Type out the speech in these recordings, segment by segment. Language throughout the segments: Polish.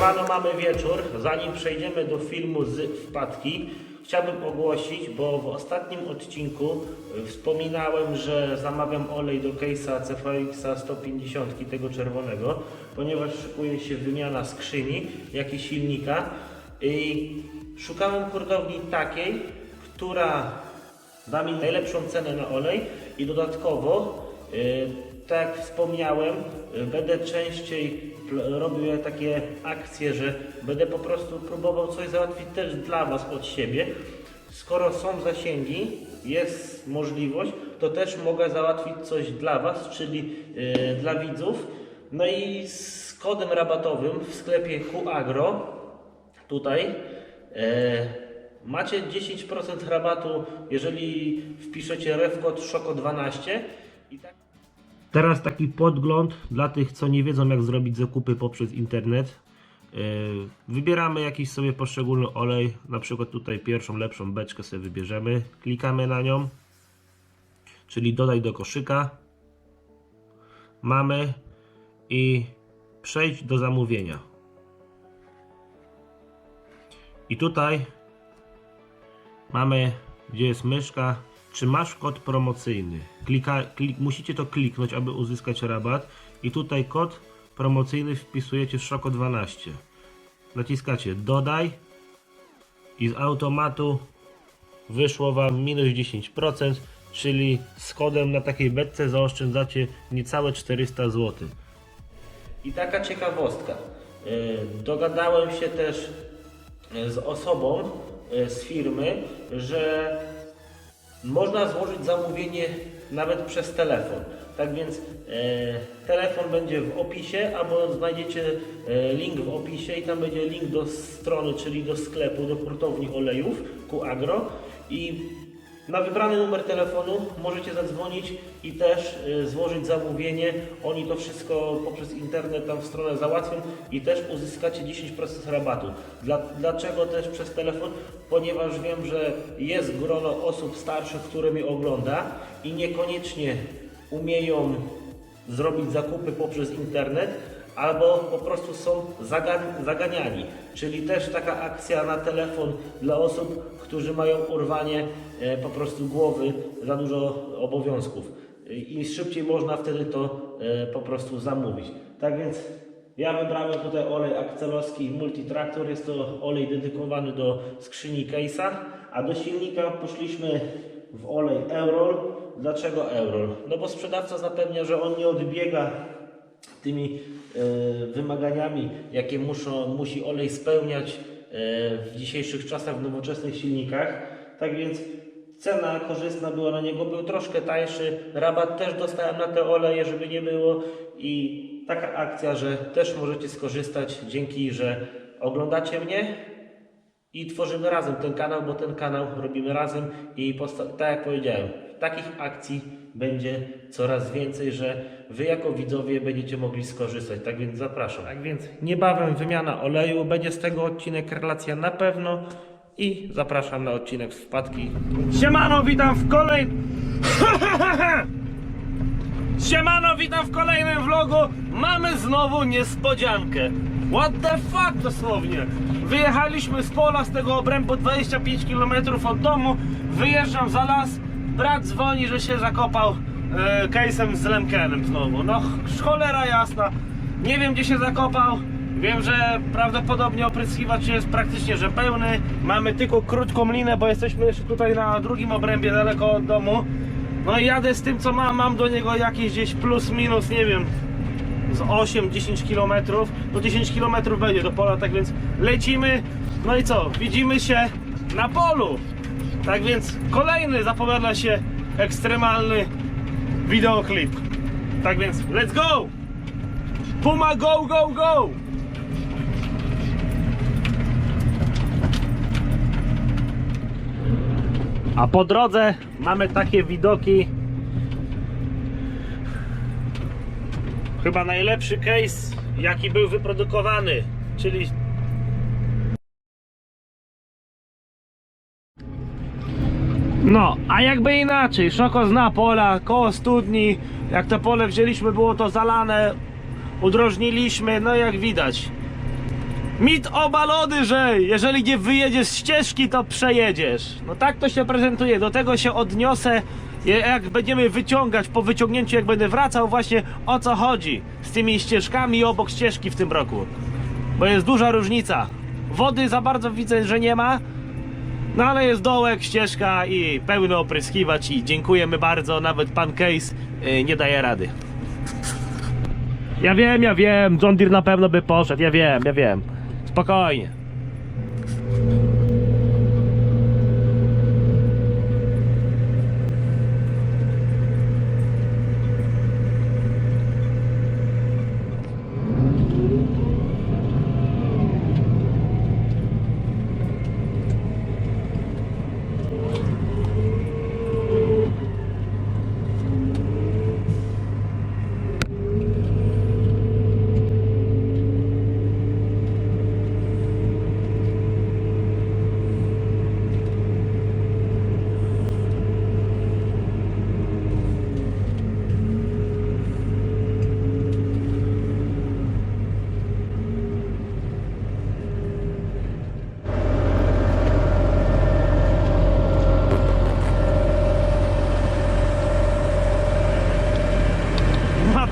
Siemano, mamy wieczór. Zanim przejdziemy do filmu z wpadki, chciałbym ogłosić, bo w ostatnim odcinku wspominałem, że zamawiam olej do case'a CVX 150 tego czerwonego, ponieważ szykuje się wymiana skrzyni, jak i silnika. I szukałem hurtowni takiej, która da mi najlepszą cenę na olej i dodatkowo, y, tak jak wspomniałem, y, będę częściej robił takie akcje, że będę po prostu próbował coś załatwić też dla Was od siebie. Skoro są zasięgi, jest możliwość, to też mogę załatwić coś dla Was, czyli y, dla widzów. No i z kodem rabatowym w sklepie QAgro tutaj e, macie 10% rabatu, jeżeli wpiszecie refkod SZOKO12 i tak Teraz taki podgląd dla tych, co nie wiedzą, jak zrobić zakupy poprzez internet. E, Wybieramy jakiś sobie poszczególny olej, na przykład tutaj pierwszą lepszą beczkę sobie wybierzemy, klikamy na nią, czyli dodaj do koszyka. Mamy i przejdź do zamówienia. I tutaj mamy, gdzie jest myszka, czy masz kod promocyjny. Klika, klik, musicie to kliknąć, aby uzyskać rabat. I tutaj kod promocyjny wpisujecie Szoko 12. Naciskacie dodaj i z automatu wyszło Wam minus 10%, czyli z kodem na takiej beczce zaoszczędzacie niecałe 400 zł. I taka ciekawostka. Yy, Dogadałem się też yy, z osobą yy, z firmy, że można złożyć zamówienie nawet przez telefon. Tak więc e, telefon będzie w opisie, albo znajdziecie e, link w opisie i tam będzie link do strony, czyli do sklepu, do hurtowni olejów QAgro i na wybrany numer telefonu możecie zadzwonić i też e, złożyć zamówienie. Oni to wszystko poprzez internet tam w stronę załatwią i też uzyskacie 10% rabatu. Dla, dlaczego też przez telefon? Ponieważ wiem, że jest grono osób starszych, które mnie ogląda i niekoniecznie umieją zrobić zakupy poprzez internet, albo po prostu są zagan- zaganiani. Czyli też taka akcja na telefon dla osób, którzy mają urwanie e, po prostu głowy, za dużo obowiązków. I szybciej można wtedy to e, po prostu zamówić. Tak więc ja wybrałem tutaj olej akcelowski Multitraktor. Jest to olej dedykowany do skrzyni case'a, a do silnika poszliśmy w olej Eurol. Dlaczego Eurol? No bo sprzedawca zapewnia, że on nie odbiega tymi wymaganiami, jakie muszą, musi olej spełniać e, w dzisiejszych czasach w nowoczesnych silnikach. Tak więc cena korzystna była na niego, był troszkę tańszy. Rabat też dostałem na te oleje, żeby nie było. I taka akcja, że też możecie skorzystać dzięki, że oglądacie mnie i tworzymy razem ten kanał, bo ten kanał robimy razem i tak jak powiedziałem, takich akcji będzie coraz więcej, że Wy jako widzowie będziecie mogli skorzystać, tak więc zapraszam. Tak więc niebawem wymiana oleju, będzie z tego odcinek relacja na pewno i zapraszam na odcinek z wpadki. Siemano, witam w kolejnym... Siemano, witam w kolejnym vlogu. Mamy znowu niespodziankę. What the fuck dosłownie. Wyjechaliśmy z pola, z tego obrębu 25 km od domu. Wyjeżdżam za las. Brat dzwoni, że się zakopał e, case'em z Lemkenem znowu. No ch- cholera jasna. Nie wiem gdzie się zakopał. Wiem, że prawdopodobnie opryskiwacz jest praktycznie że pełny. Mamy tylko krótką linę, bo jesteśmy jeszcze tutaj na drugim obrębie daleko od domu. No i jadę z tym co mam, mam do niego jakieś gdzieś plus minus, nie wiem, z 8-10 km. No 10 km będzie do pola, tak więc lecimy. No i co? Widzimy się na polu. Tak więc kolejny zapowiada się ekstremalny wideoklip. Tak więc let's go! Puma go go go! A po drodze mamy takie widoki. Chyba najlepszy case jaki był wyprodukowany, czyli No, a jakby inaczej, Szoko zna pola koło studni, jak to pole wzięliśmy było to zalane, udrożniliśmy, no jak widać Mit obalony, że jeżeli nie wyjedziesz z ścieżki, to przejedziesz. No tak to się prezentuje, do tego się odniosę, jak będziemy wyciągać, po wyciągnięciu, jak będę wracał, właśnie o co chodzi z tymi ścieżkami obok ścieżki w tym roku. Bo jest duża różnica. Wody za bardzo widzę, że nie ma, no ale jest dołek, ścieżka i pełny opryskiwacz i dziękujemy bardzo, nawet pan Case y, nie daje rady. Ja wiem, ja wiem, John Deere na pewno by poszedł, ja wiem, ja wiem. Spokojnie.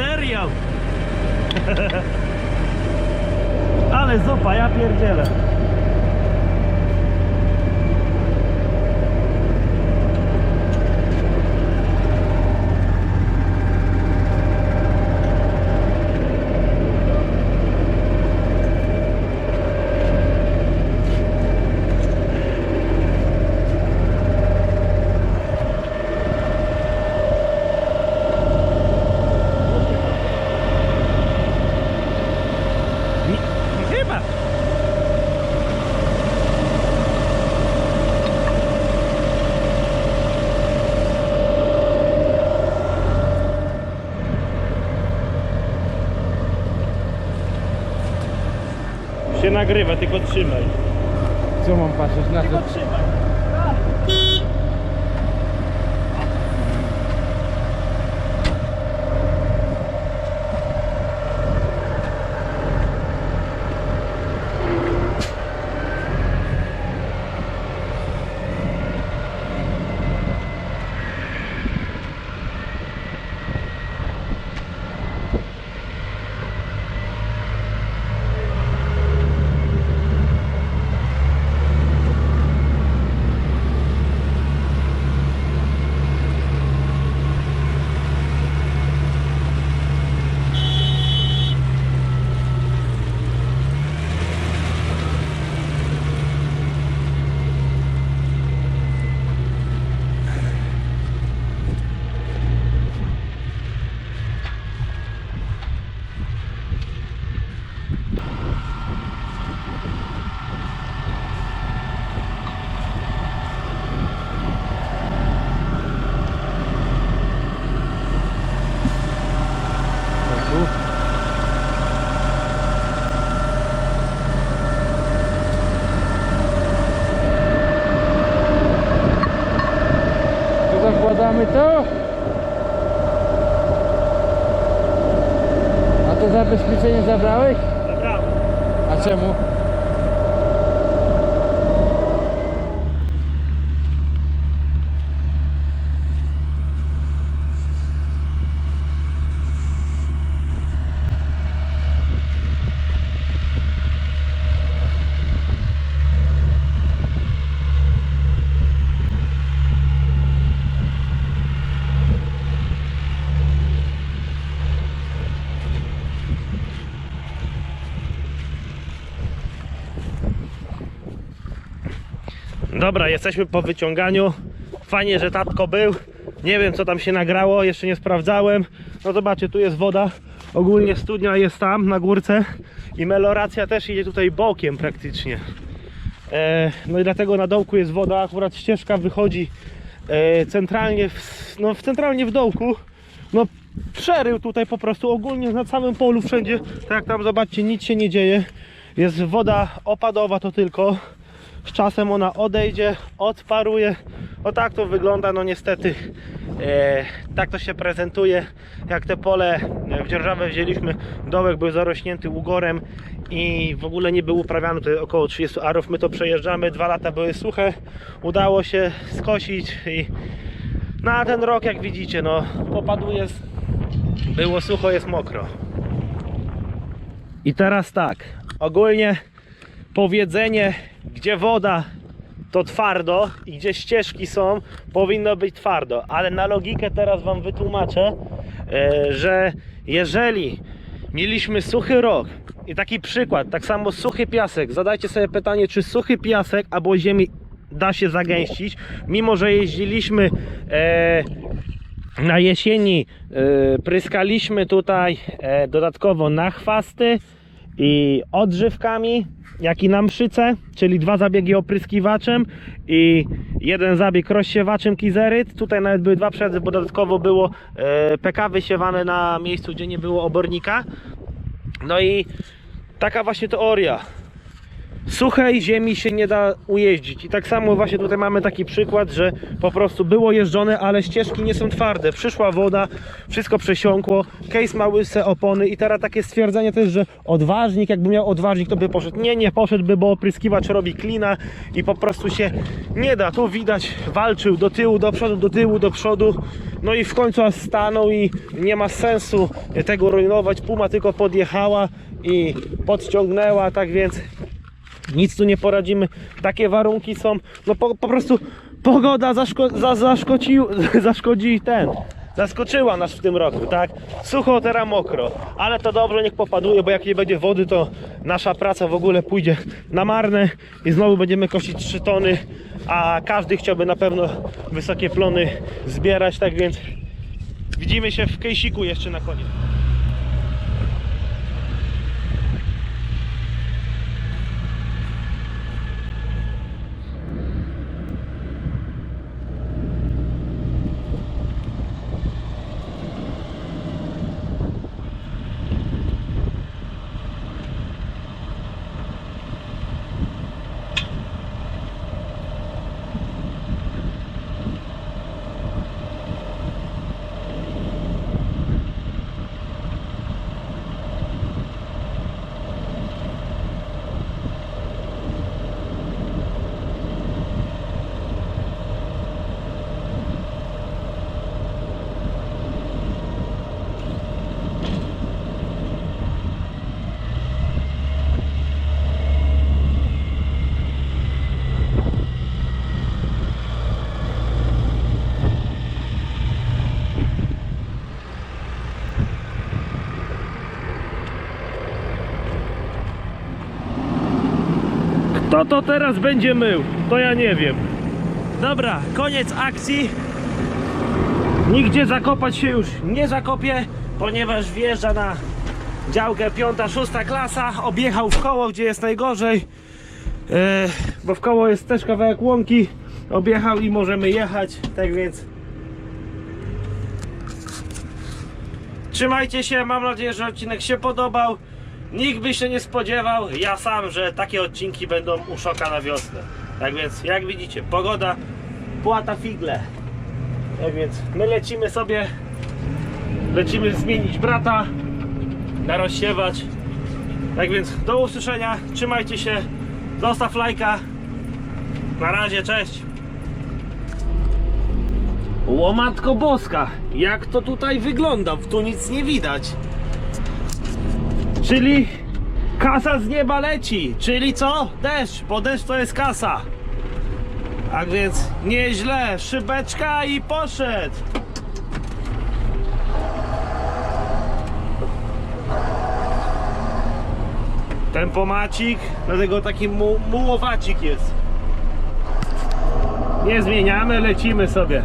Materiał! Ale zupa, ja pierdzielę. Chyba. Się nagrywa, tylko trzymaj. Co mam patrzeć na to? Tylko trzymaj. Tu zakładamy to? A to zabezpieczenie zabrałeś? Dobra. A czemu? Dobra, jesteśmy po wyciąganiu. Fajnie, że tatko był. Nie wiem, co tam się nagrało, jeszcze nie sprawdzałem. No zobaczcie, tu jest woda. Ogólnie studnia jest tam na górce i meloracja też idzie tutaj bokiem praktycznie. E, no i dlatego na dołku jest woda. Akurat ścieżka wychodzi e, centralnie, w, no, w centralnie w dołku. No przerył tutaj po prostu ogólnie na całym polu wszędzie. Tak jak tam zobaczcie, nic się nie dzieje. Jest woda opadowa to tylko. Z czasem ona odejdzie, odparuje. O tak to wygląda, no niestety e, tak to się prezentuje. Jak te pole e, w dzierżawę wzięliśmy, dołek był zarośnięty ugorem i w ogóle nie był uprawiany tutaj około 30 arów. My to przejeżdżamy, dwa lata były suche, udało się skosić i na ten rok jak widzicie, no popaduje, z- było sucho, jest mokro. I teraz tak, ogólnie powiedzenie, gdzie woda to twardo i gdzie ścieżki są, powinno być twardo, ale na logikę teraz Wam wytłumaczę, e, że jeżeli mieliśmy suchy rok i taki przykład, tak samo suchy piasek, zadajcie sobie pytanie, czy suchy piasek albo ziemi da się zagęścić, mimo że jeździliśmy e, na jesieni e, pryskaliśmy tutaj dodatkowo na chwasty i odżywkami, jak i na mszyce, czyli dwa zabiegi opryskiwaczem i jeden zabieg rozsiewaczem kizeryt. Tutaj nawet były dwa przejazdy, bo dodatkowo było e, PK wysiewane na miejscu, gdzie nie było obornika. No i taka właśnie teoria. Suchej ziemi się nie da ujeździć. I tak samo właśnie tutaj mamy taki przykład, że po prostu było jeżdżone, ale ścieżki nie są twarde. Przyszła woda, wszystko przesiąkło, case ma łyse opony i teraz takie stwierdzenie też, że odważnik, jakby miał odważnik, to by poszedł. Nie, nie poszedłby, bo opryskiwacz robi klina i po prostu się nie da. Tu widać, walczył do tyłu, do przodu, do tyłu, do przodu. No i w końcu aż stanął i nie ma sensu tego rujnować. Puma tylko podjechała i podciągnęła, tak więc nic tu nie poradzimy. Takie warunki są. No po, po prostu pogoda zaszko, za, zaszkocił, zaszkodzi ten. Zaskoczyła nas w tym roku, tak? Sucho, teraz mokro. Ale to dobrze, niech popaduje, bo jak nie będzie wody, to nasza praca w ogóle pójdzie na marne i znowu będziemy kosić 3 tony, a każdy chciałby na pewno wysokie plony zbierać, tak więc widzimy się w kejsiku jeszcze na koniec. Kto to teraz będzie mył? To ja nie wiem. Dobra, koniec akcji. Nigdzie zakopać się już nie zakopię, ponieważ wjeżdża na działkę piąta, szósta klasa. Objechał w koło, gdzie jest najgorzej. E, bo w koło jest też kawałek łąki. Objechał i możemy jechać. Tak więc Trzymajcie się, mam nadzieję, że odcinek się podobał. Nikt by się nie spodziewał, ja sam, że takie odcinki będą u Szoka na wiosnę. Tak więc, jak widzicie, pogoda płata figle. Tak więc, my lecimy sobie, lecimy zmienić brata, na rozsiewać. Tak więc, do usłyszenia, trzymajcie się, zostaw lajka. Na razie, cześć. Łomatko boska, jak to tutaj wygląda? Tu nic nie widać. Czyli kasa z nieba leci. Czyli co? Deszcz, bo deszcz to jest kasa. Tak więc nieźle, szybeczka i poszedł. Tempomacik, dlatego taki mu mułowacik jest. Nie zmieniamy, lecimy sobie.